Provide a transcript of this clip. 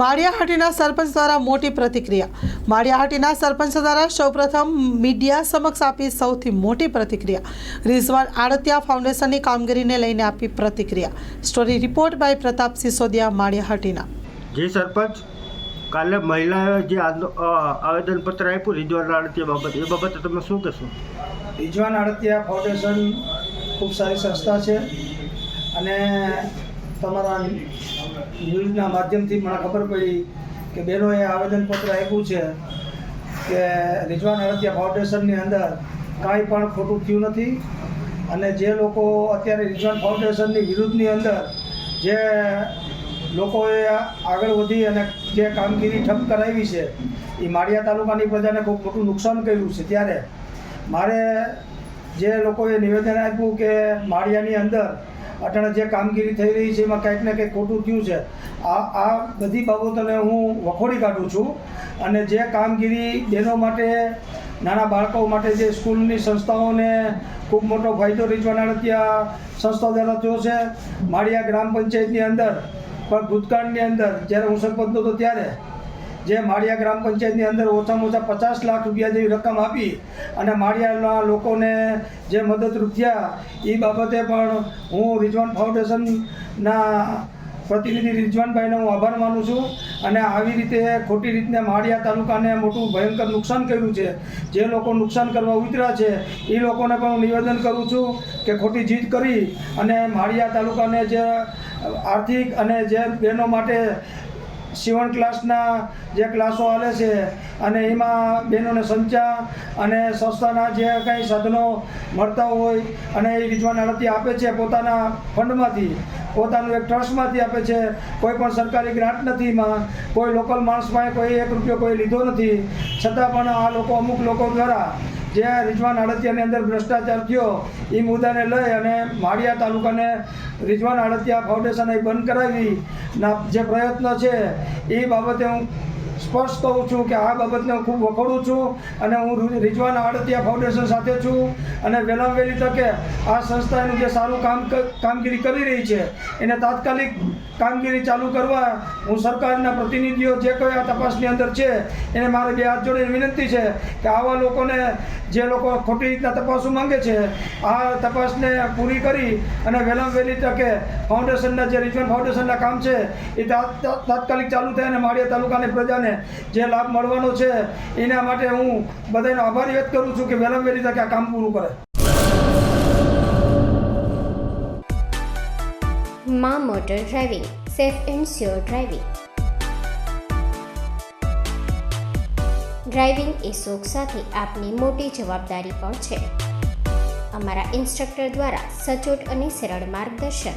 માળિયાહાટીના સરપંચ દ્વારા મોટી પ્રતિક્રિયા. માળિયાહાટીના સરપંચ દ્વારા સૌપ્રથમ મીડિયા સમક્ષ આપી સૌથી મોટી પ્રતિક્રિયા. રિઝવાન આડતિયા ફાઉન્ડેશનની કામગીરીને લઈને આપી પ્રતિક્રિયા. Story report by Pratap Sisodiya Malia Hatina. જે સરપંચ કાલે મહિલાએ જે આવેદનપત્ર આપ્યું રિઝવાન આડતિયા બાબત એ બાબતે તમે શું કહેશો? રિઝવાન આડતિયા ફાઉન્ડેશન ખૂબ સારી સંસ્થા છે અને તમારા ન્યૂઝના માધ્યમથી મને ખબર પડી કે બહેનોએ આવેદનપત્ર આપ્યું છે કે રિજવાન અરતિયા ફાઉન્ડેશનની અંદર કાંઈ પણ ખોટું થયું નથી અને જે લોકો અત્યારે રિજવાન ફાઉન્ડેશનની વિરુદ્ધની અંદર જે લોકોએ આગળ વધી અને જે કામગીરી ઠપ કરાવી છે, એ માળિયા તાલુકાની પ્રજાને ખૂબ મોટું નુકસાન કર્યું છે. ત્યારે મારે જે લોકોએ નિવેદન આપ્યું કે માળિયાની અંદર અટાણે જે કામગીરી થઈ રહી છે, એમાં કંઈક ને કંઈક ખોટું થયું છે. આ આ બધી બાબતોને હું વખોડી કાઢું છું. અને જે કામગીરી બહેનો માટે, નાના બાળકો માટે જે સ્કૂલની સંસ્થાઓને ખૂબ મોટો ફાયદો રીચવાના ત્યાં સંસ્થા દ્વારા થયો છે. માળિયા ગ્રામ પંચાયતની અંદર, પણ ભૂતકાળની અંદર, જ્યારે હું સરપંચ હતો ત્યારે જે માળિયા ગ્રામ પંચાયતની અંદર ઓછામાં ઓછા પચાસ લાખ રૂપિયા જેવી રકમ આપી અને માળિયાના લોકોને જે મદદરૂપ થયા એ બાબતે પણ હું રિઝવાન ફાઉન્ડેશનના પ્રતિનિધિ રિજવાનભાઈનો હું આભાર માનું છું અને આવી રીતે ખોટી રીતને માળિયા તાલુકાને મોટું ભયંકર નુકસાન કર્યું છે, જે લોકો નુકસાન કરવા ઉતર્યા છે એ લોકોને પણ હું નિવેદન કરું છું કે ખોટી જીત કરી અને માળિયા તાલુકાને જે આર્થિક અને જે બહેનો માટે સીવણ ક્લાસના જે ક્લાસો હાલે છે અને એમાં બહેનોને સંચા અને સંસ્થાના જે કંઈ સાધનો મળતા હોય અને એ રિજવાન આરતી આપે છે પોતાના ફંડમાંથી, પોતાનું એક ટ્રસ્ટમાંથી આપે છે. કોઈ પણ સરકારી ગ્રાન્ટ નથી એમાં, કોઈ લોકલ માણસ પાસે કોઈ એક રૂપિયો કોઈ લીધો નથી. છતાં પણ આ લોકો અમુક લોકો દ્વારા જે રિજવાન આડતિયાની અંદર ભ્રષ્ટાચાર થયો, એ મુદ્દાને લઈ અને માળિયા તાલુકાને રિજવાન આડતિયા ફાઉન્ડેશન એ બંધ કરાવી. ના, જે પ્રયત્ન છે, એ બાબતે હું સ્પષ્ટ કહું છું કે આ બાબતને હું ખૂબ વખોડું છું અને હું રિજવાન આડતિયા ફાઉન્ડેશન સાથે છું અને વહેલામાં વહેલી તકે આ સંસ્થાનું જે સારું કામ કામગીરી કરી રહી છે, એને તાત્કાલિક કામગીરી ચાલુ કરવા હું સરકારના પ્રતિનિધિઓ જે કોઈ આ તપાસની અંદર છે, એને મારે બે હાથ જોડીને વિનંતી છે કે આવા લોકોને જે લોકો ખોટી રીતના તપાસું માંગે છે, આ તપાસને પૂરી કરી અને વહેલામાં વહેલી તકે ફાઉન્ડેશનના જે રિજવાન ફાઉન્ડેશનના કામ છે, એ તાત્કાલિક ચાલુ થાય અને માળિયા તાલુકાની પ્રજાને જે લાભ મળવાનો છે, એના માટે હું બધાનો આભાર વ્યક્ત કરું છું કે વહેલામાં વહેલી તકે આ કામ પૂરું કરે. મા motor driving, safe and sure driving. Driving એ શોખ સાથે આપની મોટી જવાબદારી પણ છે. અમારા ઇન્સ્ટ્રક્ટર દ્વારા સચોટ અને સરળ માર્ગદર્શન